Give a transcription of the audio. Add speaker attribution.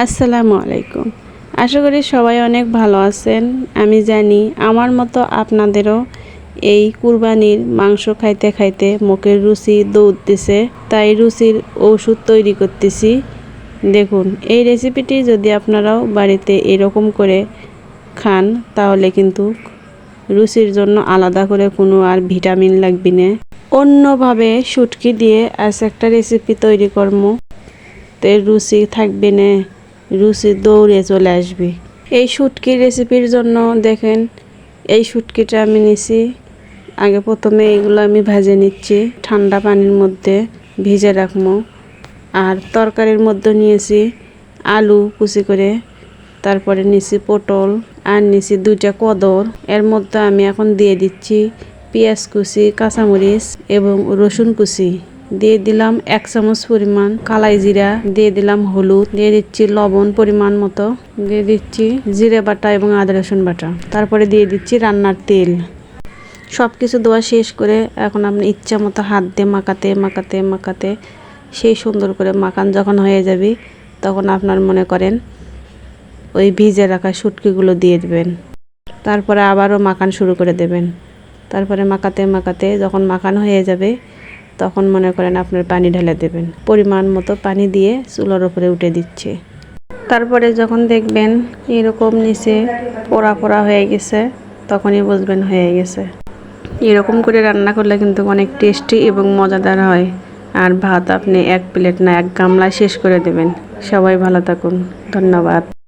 Speaker 1: আসসালামু আলাইকুম। আশা করি সবাই অনেক ভালো আছেন। আমি জানি আমার মতো আপনাদেরও এই কুরবানির মাংস খাইতে খাইতে মুখের রুচি দৌড়তেছে, তাই রুচির ওষুধ তৈরি করতেছি। দেখুন, এই রেসিপিটি যদি আপনারাও বাড়িতে এরকম করে খান, তাহলে কিন্তু রুচির জন্য আলাদা করে কোনো আর ভিটামিন লাগবে না। অন্যভাবে শুটকি দিয়ে আজ একটা রেসিপি তৈরি করব তো রুচি থাকবে না। রুচি দৌড়ে চলে আসবে। এই শুটকির রেসিপির জন্য দেখেন, এই শুটকিটা আমি নিছি। আগে প্রথমে এগুলো আমি ভেজে নিচ্ছি, ঠান্ডা পানির মধ্যে ভিজে রাখব। আর তরকারির মধ্যে নিয়েছি আলু কুচি করে, তারপরে নিছি পটল, আর নিছি দুইটা কদর। এর মধ্যে আমি এখন দিয়ে দিচ্ছি পেঁয়াজ কুচি, কাঁচামরিচ এবং রসুন কুচি। দিয়ে দিলাম এক চামচ পরিমাণ কালাই জিরা, দিয়ে দিলাম হলুদ, দিয়ে দিচ্ছি লবণ পরিমাণ মতো, দিয়ে দিচ্ছি জিরে বাটা এবং আদা রসুন বাটা। তারপরে দিয়ে দিচ্ছি রান্নার তেল। সব কিছু দেওয়া শেষ করে এখন আপনি ইচ্ছা মতো হাত দিয়ে মাখাতে মাখাতে মাখাতে সেই সুন্দর করে মাখান যখন হয়ে যাবে তখন আপনার মনে করেন ওই ভিজে রাখা শুটকিগুলো দিয়ে দেবেন। তারপরে আবারও মাখান শুরু করে দেবেন। তারপরে মাখাতে মাখাতে যখন মাখানো হয়ে যাবে তখন মনে করেন আপনার পানি ঢেলে দেবেন। পরিমাণ মতো পানি দিয়ে চুলার উপরে উঠে দিচ্ছে। তারপরে যখন দেখবেন এরকম নিচে পোড়া পোড়া হয়ে গেছে, তখনই বুঝবেন হয়ে গেছে। এরকম করে রান্না করলে কিন্তু অনেক টেস্টি এবং মজাদার হয়। আর ভাত আপনি এক প্লেট না, এক গামলায় শেষ করে দেবেন। সবাই ভালো থাকুন। ধন্যবাদ।